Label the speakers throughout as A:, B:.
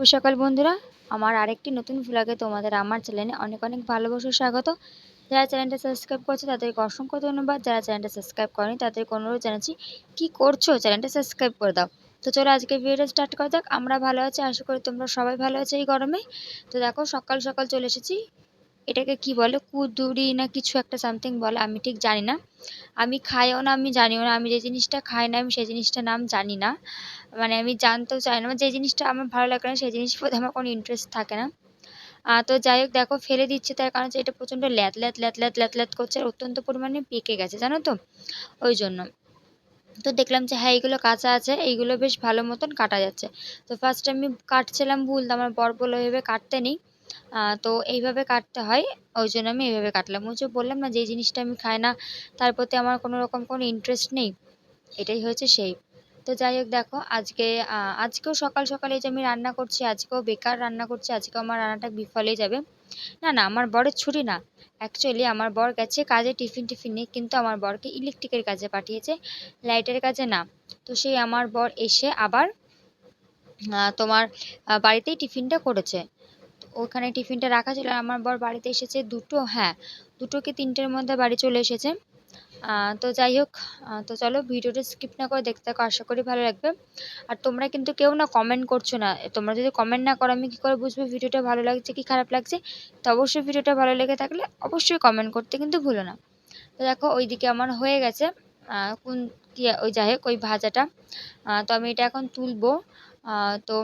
A: শুভ সকাল বন্ধুরা। আমার আরেকটি নতুন ভ্লগে তোমাদের আমার চ্যানেলে অনেক অনেক ভালোবাসা স্বাগত। যারা চ্যানেলটা সাবস্ক্রাইব করছে, তাদেরকে অসংখ্য ধন্যবাদ। যারা চ্যানেলটা সাবস্ক্রাইব করেনি, তাদেরকে অনুরোধ জানাচ্ছি, কি করছ? চ্যানেলটা সাবস্ক্রাইব করে দাও। তো চলো আজকে ভিডিওটা স্টার্ট করা যাক। আমরা ভালো আছি, আশা করি তোমরা সবাই ভালো আছো এই গরমে। তো দেখো, সকাল সকাল চলে এসেছি। এটাকে কি বলে? কুদুরি না কিছু একটা সামথিং বলে, আমি ঠিক জানি না। আমি খাইও না, আমি জানিও না। আমি যে জিনিসটা খাই না, আমি সেই জিনিসটার নাম জানি না। মানে আমি জানতেও চাই না। যে জিনিসটা আমার ভালো লাগে না, সেই জিনিসের প্রতি আমার কোনো ইন্টারেস্ট থাকে না। তো যাই হোক, দেখো, ফেলে দিচ্ছে তার কারণ এটা প্রচণ্ড ল্যাত ল্যাত ল্যাত ল্যাত ল্যাত ল্যাত করছে আর অত্যন্ত পরিমাণে পেকে গেছে, জানো তো? ওই জন্য। তো দেখলাম যে হ্যাঁ এইগুলো কাঁচা আছে এইগুলো বেশ ভালো মতন কাটা যাচ্ছে। তো ফার্স্ট আমি কাটছিলাম ভুল আমার বর বলে এইভাবে কাটতে নেই। তো এইভাবে কাটতে হয়। ওই জন্য আমি এইভাবে কাটলাম। ওই যে বললাম না, যে জিনিসটা আমি খাই না, তার প্রতি আমার কোনো রকম কোনো ইন্টারেস্ট নেই, এটাই হয়েছে সেই। তো যাই হোক, দেখো, আজকে আজকেও সকাল সকালে যে আমি রান্না করছি, আজকেও বেকার রান্না করছি, আজকেও আমার রান্নাটা বিফলেই যাবে। না না, আমার বরের ছুটি না। অ্যাকচুয়ালি আমার বর গেছে কাজে, টিফিন টিফিন নিয়ে, কিন্তু আমার বরকে ইলেকট্রিকের কাজে পাঠিয়েছে লাইটের কাজে না। তো সেই আমার বর এসে আবার তোমার বাড়িতেই টিফিনটা করেছে। ওখানে টিফিনটা রাখা ছিল আমার বর বাড়িতে এসেছে দুটো হ্যাঁ দুটো কি তিনটের মধ্যে বাড়ি চলে এসেছে। তো যাই হোক তো চলো ভিডিওটা স্কিপ না করে দেখতে থাকো, আশা করি ভালো লাগবে। আর তোমরা কিন্তু কেউ না কমেন্ট করছ না, তোমরা যদি কমেন্ট না করো আমি কী করে বুঝব ভিডিওটা ভালো লাগছে কি খারাপ লাগছে? তো অবশ্যই ভিডিওটা ভালো লেগে থাকলে অবশ্যই কমেন্ট করতে কিন্তু ভুলো না। তো দেখো ওইদিকে আমার হয়ে গেছে কোন কি, ওই যাই হোক, ওই ভাজাটা। তো আমি এটা এখন তুলবো। তো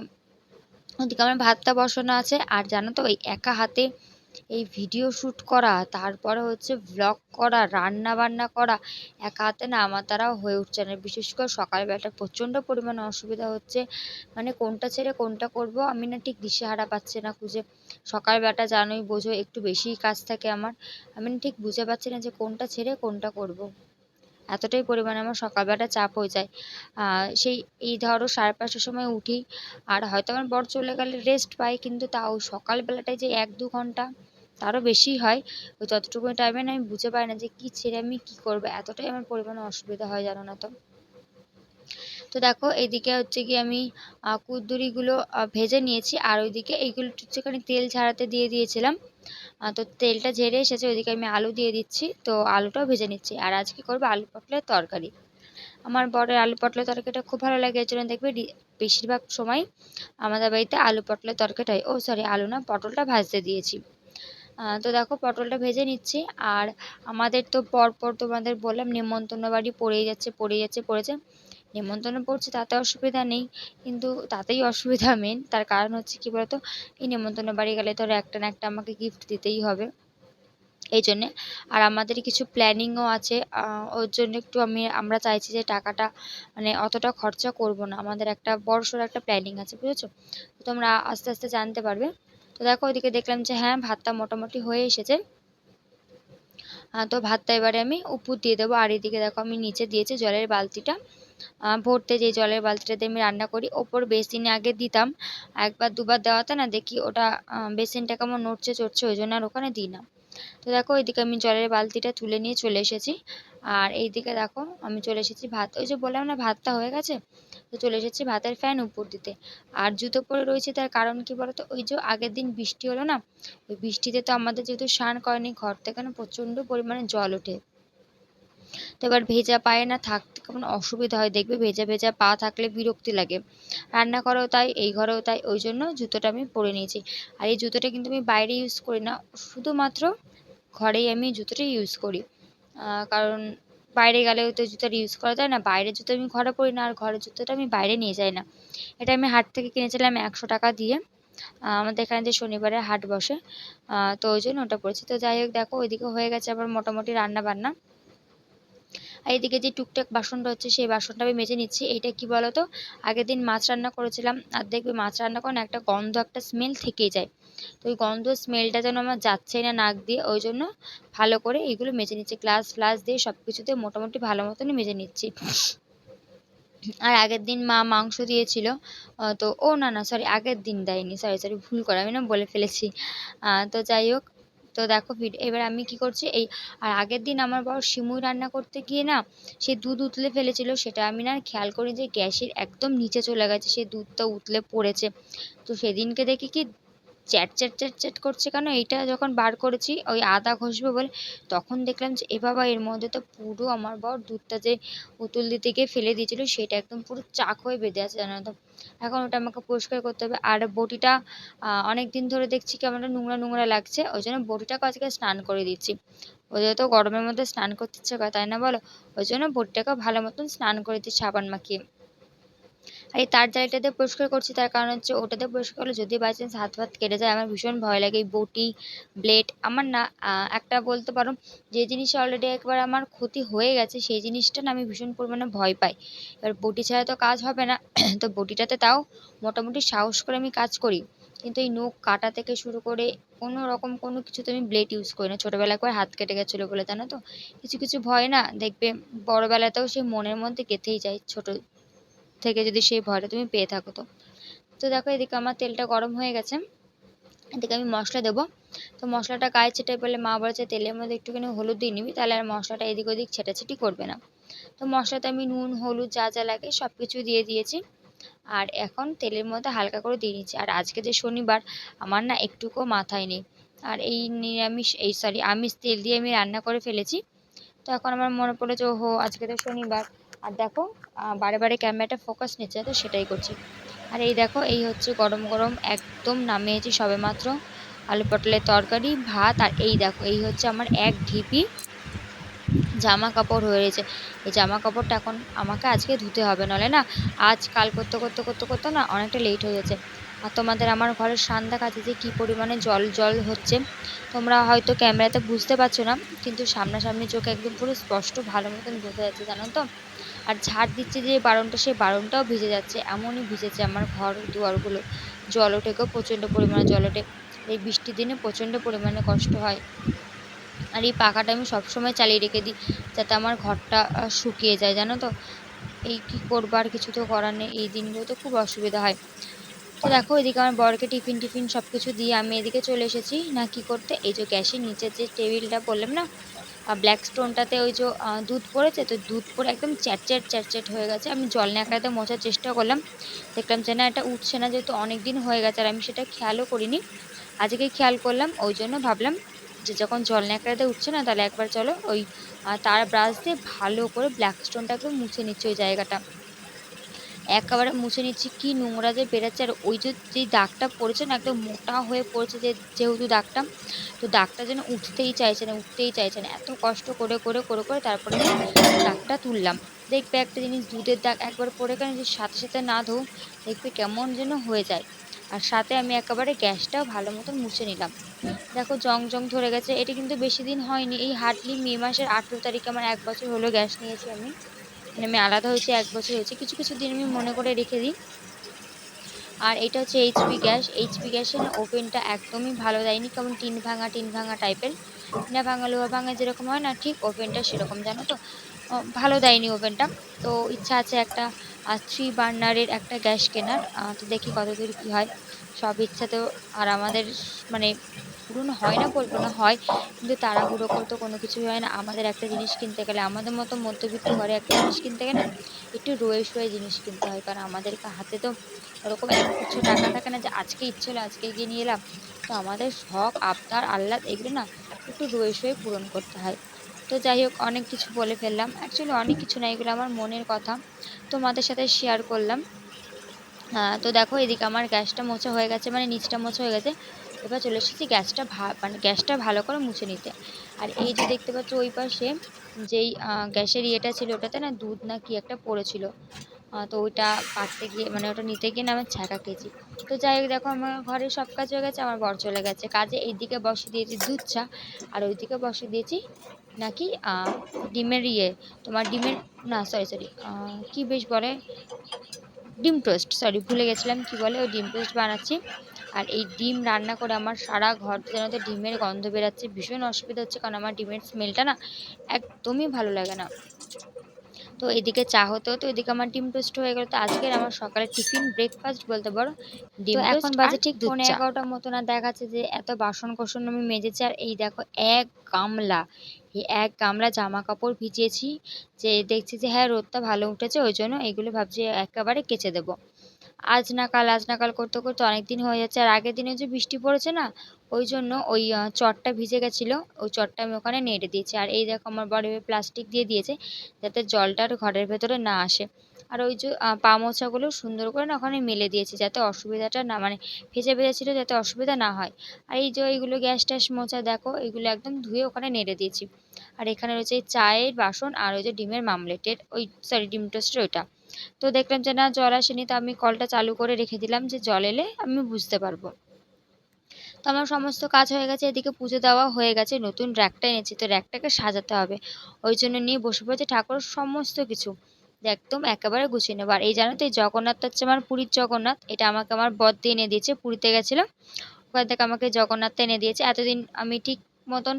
A: ওদিকে আমার ভাতটা বসানো আছে। আর জানো তো, ওই একা হাতে এই ভিডিও শ্যুট করা, তারপরে হচ্ছে ভ্লগ করা রান্না বান্না করা, একা হাতে না আমার দ্বারাও হয়ে উঠছে না। বিশেষ করে সকালবেলাটা প্রচণ্ড পরিমাণে অসুবিধা হচ্ছে। মানে কোনটা ছেড়ে কোনটা করব আমি না ঠিক দিশেহারা পাচ্ছি না খুঁজে। সকালবেলাটা জানোই বোঝো, একটু বেশিই কাজ থাকে আমার। আমি ঠিক বুঝে পাচ্ছি না যে কোনটা ছেড়ে কোনটা করব। এতটাই পরিমাণে আমার সকালবেলাটা চাপ হয়ে যায়। সেই, এই ধরো সাড়ে পাঁচটার সময় উঠি, আর হয়তো আমার বর চলে গেলে রেস্ট পাই, কিন্তু তাও সকালবেলাটায় যে এক দু ঘণ্টা, তারও বেশি হয়। ওই ততটুকু টাইমে আমি বুঝে পাই না যে কী ছেড়ে আমি কী করব, এতটাই আমার পরিমাণে অসুবিধা হয়, জানো না তো। তো দেখো, এদিকে হচ্ছে কি আমি কুদ্দুরিগুলো ভেজে নিয়েছি, আর ওইদিকে এইগুলো একটুখানি তেল ছাড়াতে দিয়ে দিয়েছিলাম। তো তেলটা ঝেড়ে এসেছে, ওইদিকে আমি আলু দিয়ে দিচ্ছি। তো আলুটাও ভেজে নিচ্ছি। আর আজকে করব আলু পটলের তরকারি। আমার বরের আলু পটলের তরকারিটা খুব ভালো লাগে এর জন্য দেখবে বেশিরভাগ সময় আমাদের বাড়িতে আলু পটলের তরকারিটাই। ও সরি আলু না, পটলটা ভাজতে দিয়েছি। তো দেখো, পটলটা ভেজে নিচ্ছি। আর আমাদের তো পরপর তোমাদের বললাম, নেমন্তন্ন বাড়ি পড়েই যাচ্ছে পড়েই যাচ্ছে, পড়েছে। নেমন্তন্ন পড়ছে তাতে অসুবিধা নেই। কিন্তু তাতেই অসুবিধা মেন তার কারণ হচ্ছে কি বলতো, এই নেমন্তন্ন বাড়ি গেলে ধরো একটা না একটা আমাকে গিফট দিতেই হবে। এই জন্যে। আর আমাদের কিছু প্ল্যানিংও আছে। ওর জন্য একটু আমি, আমরা চাইছি যে টাকাটা মানে অতটা খরচা করব না। আমাদের একটা বড়সড় একটা প্ল্যানিং আছে, বুঝেছ? তো তোমরা আস্তে আস্তে জানতে পারবে। তো দেখো, ওইদিকে দেখলাম যে হ্যাঁ ভাতটা মোটামুটি হয়ে এসেছে। তো ভাতটা এবারে আমি উপর দিয়ে দেবো। আর এদিকে দেখো, আমি নিচে দিয়েছি জলের বালতিটা। ভরতে যে জলের বালতিটাতে আমি রান্না করি, ওপর বেসিনে আগে দিতাম। একবার দুবার দেওয়াতে না দেখি ওটা বেসিনটা কেমন নড়ছে চড়ছে, ওই জন্য আর ওখানে দিই না। তো দেখো, ওইদিকে আমি জলের বালতিটা তুলে নিয়ে চলে এসেছি। আর এইদিকে দেখো, আমি চলে এসেছি ভাত, ওই যে বললাম না ভাতটা হয়ে গেছে? তো চলে এসেছি ভাতের ফ্যান উপর দিতে। আর জুতো পরে রয়েছে তার কারণ কি বলতো, ওই যে আগের দিন বৃষ্টি হলো না, ওই বৃষ্টিতে তো আমাদের যেহেতু স্নান করেনি, ঘর থেকে না প্রচণ্ড পরিমাণে জল ওঠে। তো এবার ভেজা পায়ে না থাকতে কেমন অসুবিধা হয় দেখবে? ভেজা ভেজা পা থাকলে বিরক্তি লাগে। রান্না ঘরেও তাই, এই ঘরেও তাই, ওই জন্য জুতোটা আমি পরে নিয়েছি। আর এই জুতোটা কিন্তু আমি বাইরে ইউজ করি না, শুধুমাত্র ঘরেই আমি জুতোটা ইউজ করি। কারণ বাইরে গেলেও তো জুতোটা ইউজ করা যায় না বাইরের জুতো আমি ঘরে পরি না, আর ঘরের জুতোটা আমি বাইরে নিয়ে যাই না। এটা আমি হাট থেকে কিনেছিলাম একশো টাকা দিয়ে। আমাদের এখানে যে শনিবারে হাট বসে তো ওই জন্য ওটা পড়েছি তো যাই হোক, দেখো, ওইদিকে হয়ে গেছে আবার মোটামুটি রান্না বান্না আর এদিকে যে টুকটাক বাসনটা হচ্ছে, সেই বাসনটা আমি মেজে নিচ্ছি। এইটা কি বলতো? আগের দিন মাছ রান্না করেছিলাম, আর দেখবে মাছ রান্না করেন একটা গন্ধ, একটা স্মেল থেকেই যায়। তো ওই গন্ধ স্মেলটা যেন আমার যাচ্ছেই না নাক দিয়ে, ওই জন্য ভালো করে এইগুলো মেজে নিচ্ছি। গ্লাস ফ্লাস দিয়ে সব কিছুতে মোটামুটি ভালো মতনই মেজে নিচ্ছি। আর আগের দিন মা মাংস দিয়েছিল তো ও না না সরি আগের দিন দেয়নি। সরি সরি ভুল করে, আমি না বলে ফেলেছি। তো যাই হোক তো দেখো এবার আমি কি করছি, এই, আর আগের দিন আমার বড় সিমুই রান্না করতে গিয়ে না, সে দুধ উতলে ফেলেছিল, সেটা আমি না খেয়াল করি যে গ্যাসের একদম নিচে চলে গেছে, সে দুধটা উতলে পড়েছে। তো সেদিনকে দেখি কি চ্যাট চ্যাট চ্যাট চ্যাট করছে কেন? এইটা যখন বার করেছি, ওই আদা ঘষবে বলে, তখন দেখলাম যে, এ বাবা, এর মধ্যে তো পুরো আমার বর দুধটা যে উতুল দিতে গিয়ে ফেলে দিয়েছিল, সেটা একদম পুরো চাক হয়ে বেঁধে আছে, জানো তো? এখন ওটা আমাকে পরিষ্কার করতে হবে। আর বটিটা অনেক দিন ধরে দেখছি কেমন নোংরা নোংরা লাগছে, ওই জন্য বটিটাকে আজকে স্নান করে দিচ্ছি। ওই তো গরমের মধ্যে স্নান করতে ইচ্ছে করে, তাই না বলো? ওই জন্য বটিটাকে ভালো মতন স্নান করে দিচ্ছি, সাবান মাখিয়ে। আর এই তার জালিটাতে পরিষ্কার করছি, তার কারণ হচ্ছে ওটাতে পরিষ্কার করলে যদি বাই চান্স হাত ফাত কেটে যায়, আমার ভীষণ ভয় লাগে। এই বটি ব্লেড আমার না একটা বলতে পারো, যে জিনিস অলরেডি একবার আমার ক্ষতি হয়ে গেছে, সেই জিনিসটা না আমি ভীষণ পরিমাণে ভয় পাই। এবার বটি ছাড়া তো কাজ হবে না, তো বটিটাতে তাও মোটামুটি সাহস করে আমি কাজ করি। কিন্তু এই নখ কাটা থেকে শুরু করে কোনো রকম কোনো কিছুতে আমি ব্লেড ইউজ করি না। ছোটোবেলা একবার হাত কেটে গেছিল বলে জানো তো? কিছু কিছু ভয় না, দেখবে বড়োবেলাতেও সে মনের মধ্যে গেঁথেই যায়, ছোটো থেকে যদি সেই ভয়টা তুমি পেয়ে থাকো তো। তো দেখো এদিকে আমার তেলটা গরম হয়ে গেছে। এদিকে আমি মশলা দেবো। তো মশলাটা গায়ে ছেটে পেলে মা বলেছে, তেলের মধ্যে একটুখানি হলুদ দিয়ে নিবি, তাহলে আর মশলাটা এদিক ওদিক ছেটাছেটি করবে না। তো মশলাতে আমি নুন, হলুদ যা যা লাগে সব কিছু দিয়ে দিয়েছি। আর এখন তেলের মধ্যে হালকা করে দিয়ে নিচ্ছি। আর আজকে যে শনিবার, আমার না একটুকুও মাথায় নেই। আর এই নিরামিষ, এই সরি, আমিষ তেল দিয়ে আমি রান্না করে ফেলেছি। তো এখন আমার মনে পড়ল যে ওহো, আজকে তো শনিবার। আর দেখো বারে বারে ক্যামেরাটা ফোকাস নিচ্ছে, তো সেটাই করছি। আর এই দেখো, এই হচ্ছে গরম গরম একদম নামিয়েছি সবে মাত্র আলু পটলের তরকারি, ভাত, আর এই দেখো, এই হচ্ছে আমার এক ঢিপি জামা কাপড় হয়ে রয়েছে। এই জামা কাপড়টা এখন আমাকে আজকে ধুতে হবে নাহলে না আজ কাল করতে করতে করতে করতে না অনেকটা লেট হয়ে যাচ্ছে। আর তোমাদের আমার ঘরের সান্দা কাছে যে কী পরিমাণে জল জল হচ্ছে। তোমরা হয়তো ক্যামেরাতে বুঝতে পারছ না, কিন্তু সামনাসামনি চোখে একদম পুরো স্পষ্ট ভালো মতন বোঝা যাচ্ছে, জানো তো? আর ঝাড় দিচ্ছে যে বারণটা, সেই বারণটাও ভিজে যাচ্ছে, এমনই ভিজেছে আমার ঘর দুয়ারগুলো। জল ওঠে গো প্রচণ্ড পরিমাণে, জল ওঠে, এই বৃষ্টির দিনে প্রচণ্ড পরিমাণে কষ্ট হয়। আর এই পাখাটা আমি সবসময় চালিয়ে রেখে দিই, যাতে আমার ঘরটা শুকিয়ে যায়, জানো তো? এই কী করব, আর কিছু তো করার নেই, এই দিনগুলোতে খুব অসুবিধা হয়। তো দেখো, এদিকে আমার বরকে টিফিন টিফিন সব কিছু দিয়ে আমি এদিকে চলে এসেছি। না, কি করতে? এই যে গ্যাসের নিচের যে টেবিলটা বললাম না ব্ল্যাক স্টোনটাতে ওই যে দুধ পড়েছে, তো দুধ পড়ে একদম চ্যাটচ্যাট চ্যাটচ্যাট হয়ে গেছে। আমি জল ন্যাকড়াতে মোছার চেষ্টা করলাম। দেখলাম যে না, এটা উঠছে না, যেহেতু অনেক দিন হয়ে গেছে, আর আমি সেটা খেয়ালও করিনি। আজকে খেয়াল করলাম, ওই জন্য ভাবলাম যে যখন জল ন্যাকড়াতে উঠছে না, তাহলে একবার চলো ওই তার ব্রাশ দিয়ে ভালো করে ব্ল্যাক স্টোনটাকে মুছে নিচ্ছে ওই জায়গাটা। একেবারে মুছে নিচ্ছি। কি নোংরা যে বেরোচ্ছে। আর ওই যে যেই দাগটা পড়েছে না, একদম মোটা হয়ে পড়েছে যে, যেহেতু দাগটা, তো দাগটা যেন উঠতেই চাইছে না, উঠতেই চাইছে না। এত কষ্ট করে করে করে করে তারপরে দাগটা তুললাম। দেখবে একটা জিনিস, দুধের দাগ একবার পড়ে কেন যে সাথে সাথে না ধো দেখবে কেমন যেন হয়ে যায়। আর সাথে আমি একেবারে গ্যাসটাও ভালো মতন মুছে নিলাম। দেখো, জং জং ধরে গেছে। এটা কিন্তু বেশি দিন হয়নি। এই হার্ডলি মে মাসের আঠেরো তারিখে আমার এক বছর হলো গ্যাস নিয়েছি আমি। মানে আমি আলাদা হয়েছে, এক বছর হয়েছে। কিছু কিছু দিন আমি মনে করে রেখে দিই। আর এটা হচ্ছে এইচপি গ্যাস। এইচপি গ্যাসের ওভেনটা একদমই ভালো দেয়নি, কেমন টিন ভাঙা টিন ভাঙা টাইপের। টিনা ভাঙা, লোহা ভাঙা যেরকম হয় না, ঠিক ওভেনটা সেরকম, জানো তো? ভালো দেয়নি ওভেনটা। তো ইচ্ছা আছে একটা থ্রি বার্নারের একটা গ্যাস কেনার। তো দেখি কতদূর কী হয়। সব ইচ্ছা তো, আর আমাদের মানে পূরণ হয় না না হয়। কিন্তু তাড়াহুড়ো করে তো কোনো কিছুই হয় না। আমাদের একটা জিনিস কিনতে গেলে, আমাদের মতো মধ্যবিত্ত ঘরে একটা জিনিস কিনতে গেলে একটু রয়ে শোয়ে জিনিস কিনতে হয়। কারণ আমাদের হাতে তো ওরকম এক কিছু টাকা থাকে না যে, আজকে ইচ্ছে হলো আজকে গিয়ে নিয়ে এলাম। তো আমাদের শখ, আবদার, আহ্লাদ এগুলো না একটু রয়ে শোয়ে পূরণ করতে হয়। তো যাই হোক, অনেক কিছু বলে ফেললাম। অ্যাকচুয়ালি অনেক কিছু না, এগুলো আমার মনের কথা। তোমাদের সাথে শেয়ার করলাম। হ্যাঁ তো দেখো, এদিকে আমার গ্যাসটা মোছা হয়ে গেছে মানে নিচটা মোছা হয়ে গেছে। এবার চলে এসেছি গ্যাসটা মানে গ্যাসটা ভালো করে মুছে নিতে। আর এই যে দেখতে পাচ্ছ ওই পাশে যেই গ্যাসের ইয়েটা ছিল ওটাতে না দুধ না কি একটা পড়েছিল। তো ওইটা পাড়তে গিয়ে মানে ওটা নিতে গিয়ে না আমার ছ্যাঁকা খেয়েছি তো যাই হোক দেখো আমার ঘরে সব কাজ হয়ে গেছে, আমার বর চলে গেছে। কাজে এইদিকে বসে দিয়েছি দুধ, চা। আর ওইদিকে বসে দিয়েছি নাকি ডিমের ইয়ে তোমার ডিমের, না সরি সরি কি বেশ বলে? ডিম টোস্ট সরি ভুলে গেছিলাম কি বলে? ওই ডিম টোস্ট বানাচ্ছি। আর এই ডিম রান্না করে আমার সারা ঘর যেন তো ডিমের গন্ধ বেরাচ্ছে ভীষণ অসুবিধা হচ্ছে কারণ আমার ডিমের স্মেলটা না একদমই ভালো লাগে না। তো এদিকে চা হতে হতো এদিকে আমার ডিম টোস্ট হয়ে গেল। তো আজকের আমার সকালে টিফিন ব্রেকফাস্ট বলতে পারো। ডিম এখন বাজে ঠিক পৌনে এগারোটার মতো না দেখাচ্ছে যে এত বাসন কোসন আমি মেজেছি আর এই দেখো এক গামলা। এই এক গামলা জামা কাপড় ভিজিয়েছি যে দেখছি যে হ্যাঁ রোদটা ভালো উঠেছে ওই জন্য এগুলো ভাবছি একেবারে কেচে দেবো। আজ না কাল, আজ না কাল করতে করতে অনেক দিন হয়ে যাচ্ছে। আর আগের দিনে যে বৃষ্টি পড়েছে না, ওই জন্য ওই চটটা ভিজে গেছিল। ওই চটটা আমি ওখানে নেড়ে দিয়েছি। আর এই দেখো আমার বড় প্লাস্টিক দিয়ে দিয়েছে, যাতে জলটা আর ঘরের ভেতরে না আসে। আর ওই যে পা মোছাগুলো সুন্দর করে না ওখানে মেলে দিয়েছি, যাতে অসুবিধাটা না মানে ভেজে ভেজে ছিল যাতে অসুবিধা না হয়। আর এই যে এইগুলো গ্যাস ট্যাস মোছা দেখো, এগুলো একদম ধুয়ে ওখানে নেড়ে দিয়েছি। আর এখানে রয়েছে চায়ের বাসন আর ওই যে ডিমের মামলেটের, ওই সরি ডিম টোস্টের ওইটা। তো দেখলাম যে, না জল আসেনি। তো আমি কলটা চালু করে রেখে দিলাম যে, জল এলে আমি বুঝতে পারব। তো আমার সমস্ত কাজ হয়ে গেছে। এদিকে পুজো দেওয়া হয়ে গেছে। নতুন র্যাকটা এনেছি। তো র্যাকটাকে সাজাতে হবে। ওই জন্য নিয়ে বসে পড়েছে। ঠাকুর সমস্ত কিছু একদম একেবারে গুছিয়ে নেব। আর এই জানো তো, এই জগন্নাথ হচ্ছে আমার পুরীর জগন্নাথ। এটা আমাকে আমার বর দিয়ে এনে দিয়েছে। পুরীতে গেছিলাম। ওখান থেকে আমাকে জগন্নাথটা এনে দিয়েছে। এতদিন আমি ঠিক মতন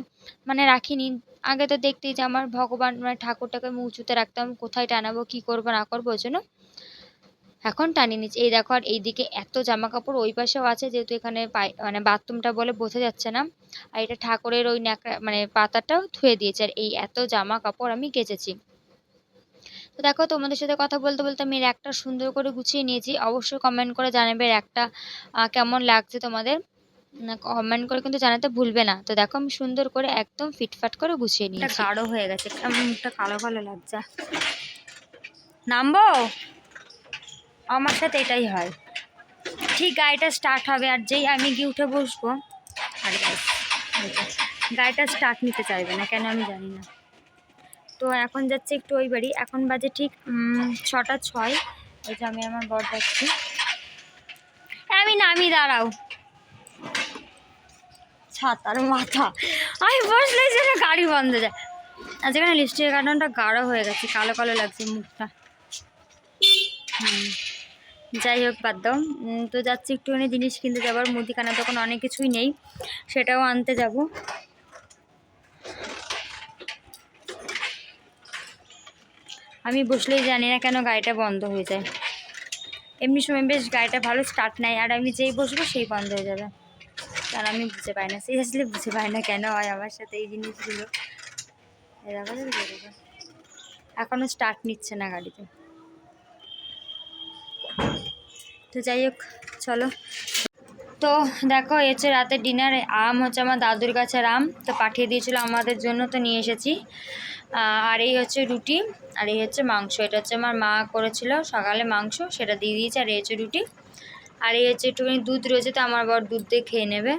A: মানে রাখিনি। আগে তো দেখতেই যে আমার ভগবান মানে ঠাকুরটাকে আমি উঁচুতে রাখতাম, কোথায় টানাবো, কী করব, না করব, ওই জন্য এখন টানিয়ে নিচ্ছি। এই দেখো আর এইদিকে এত জামা কাপড় ওই পাশেও আছে, যেহেতু এখানে মানে বাথরুমটা বলে বোঝা যাচ্ছে না। আর এটা ঠাকুরের ওই ন্যাকড়া মানে পাতাটাও ধুয়ে দিয়েছে। আর এই এত জামা কাপড় আমি কেচেছি। তো দেখো, তোমাদের সাথে কথা বলতে বলতে আমি একটা সুন্দর করে গুছিয়ে নিয়েছি। অবশ্যই কমেন্ট করে জানাবে একটা কেমন লাগছে তোমাদের। কমেন্ট করে কিন্তু জানাতে ভুলবে না। তো দেখো আমি সুন্দর করে একদম ফিটফাট করে গুছিয়ে নিই গাঢ় হয়ে গেছে। মুখটা কালো কালো লাগছে। নামবো? আমার সাথে এটাই হয়। ঠিক গাড়িটা স্টার্ট হবে আর যেই আমি গিয়ে উঠে বসবো আর গাড়িটা স্টার্ট নিতে চাইবে না কেন আমি জানি না। তো এখন যাচ্ছে একটু ওই বাড়ি। এখন বাজে ঠিক ছটা ছয়। এই যে আমি আমার বর যাচ্ছি। আমি নামি দাঁড়াও। ছাতার মাথা। আমি বসলে যেন গাড়ি বন্ধ যায়। আর যেখানে লিপস্টিকের কার্টনটা গাঢ় হয়ে গেছে, কালো কালো লাগছে মুখটা। যাই হোক, বাদ দাও। তো যাচ্ছি একটুখানি জিনিস কিনতে যাবার। মুদিখানা তখন অনেক কিছুই নেই, সেটাও আনতে যাব। আমি বসলেই জানি না কেন গাড়িটা বন্ধ হয়ে যায়। এমনি সময় বেশ গাড়িটা ভালো স্টার্ট নেয়, আর আমি যেই বসবো সেই বন্ধ হয়ে যাবে। কারণ আমি বুঝতে পারি না। সিরিয়াসলি বুঝতে পারি না কেন হয় আমার সাথে এই জিনিসগুলো। এখনও স্টার্ট নিচ্ছে না গাড়িতে। তো যাই হোক, চলো। তো দেখো হচ্ছে রাতের ডিনার আম হচ্ছে আমার দাদুর গাছের আম। তো পাঠিয়ে দিয়েছিল আমাদের জন্য, তো নিয়ে এসেছি। আর এই হচ্ছে রুটি, আর এই হচ্ছে মাংস। এটা হচ্ছে আমার মা করেছিল। সকালে মাংস, সেটা দিয়ে দিয়েছে, আর এই হচ্ছে রুটি। আর এই হচ্ছে একটুখানি দুধ রয়েছে তো আমার বর দুধ দিয়ে খেয়ে নেবে।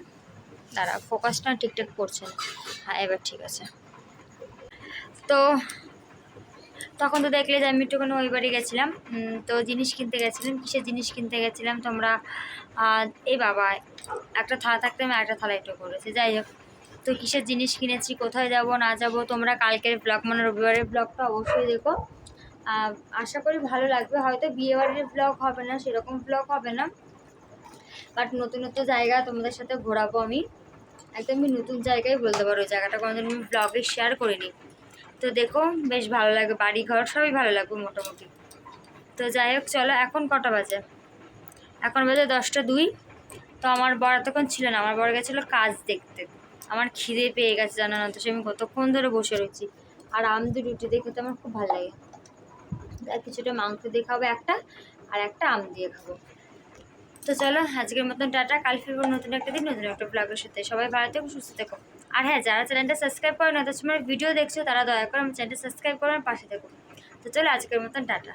A: তারা ফোকাসটা ঠিকঠাক করছে না। হ্যাঁ এবার ঠিক আছে। তো তখন তো দেখলে যে আমি একটুখানি ওই বাড়ি গেছিলাম। তো জিনিস কিনতে গেছিলাম, কিসের জিনিস কিনতে গেছিলাম? তোমরা এই বাবা, একটা থালা থাকতে আমি একটা থালা একটু করেছি যাই হোক, তো কিসের জিনিস কিনেছি, কোথায় যাব, না যাব, তোমরা কালকের ব্লগ মানে রবিবারের ব্লগটা অবশ্যই দেখো। আশা করি ভালো লাগবে। হয়তো বিয়েবাড়ির ব্লগ হবে না, সেরকম ব্লগ হবে না। বাট নতুন নতুন জায়গা তোমাদের সাথে ঘোরাবো আমি। একদমই নতুন জায়গায় বলতে পারো জায়গাটা কোনোদিন আমি ব্লগে শেয়ার করিনি। তো দেখো, বেশ ভালো লাগে বাড়ি ঘর সবই ভালো লাগবে মোটামুটি। তো যাই হোক, চলো এখন কটা বাজে? এখন বাজে দশটা দুই। তো আমার বর এতক্ষণ ছিল না, আমার বর গেছিল কাজ দেখতে। আমার খিদে পেয়ে গেছে জানো না তো সে আমি কতক্ষণ ধরে বসে রয়েছি। আর আমদি রুটি দিয়ে খেতে আমার খুব ভালো লাগে। কিছুটা মাংস দিয়ে খাব একটা, আর একটা আম দিয়ে খাব। তো চলো, আজকের মতন টাটা। কাল ফিরবো নতুন একটা দিন, নতুন একটা ব্লগের সাথে। সবাই ভালো থেকো, সুস্থ থেকো। আর হ্যাঁ যারা চ্যানেলটা সাবস্ক্রাইব করে না সময় ভিডিও দেখছ, তারা দয়া করে আমার চ্যানেলটা সাবস্ক্রাইব করেন পাশে থেকো। তো চলো, আজকের মতন টাটা।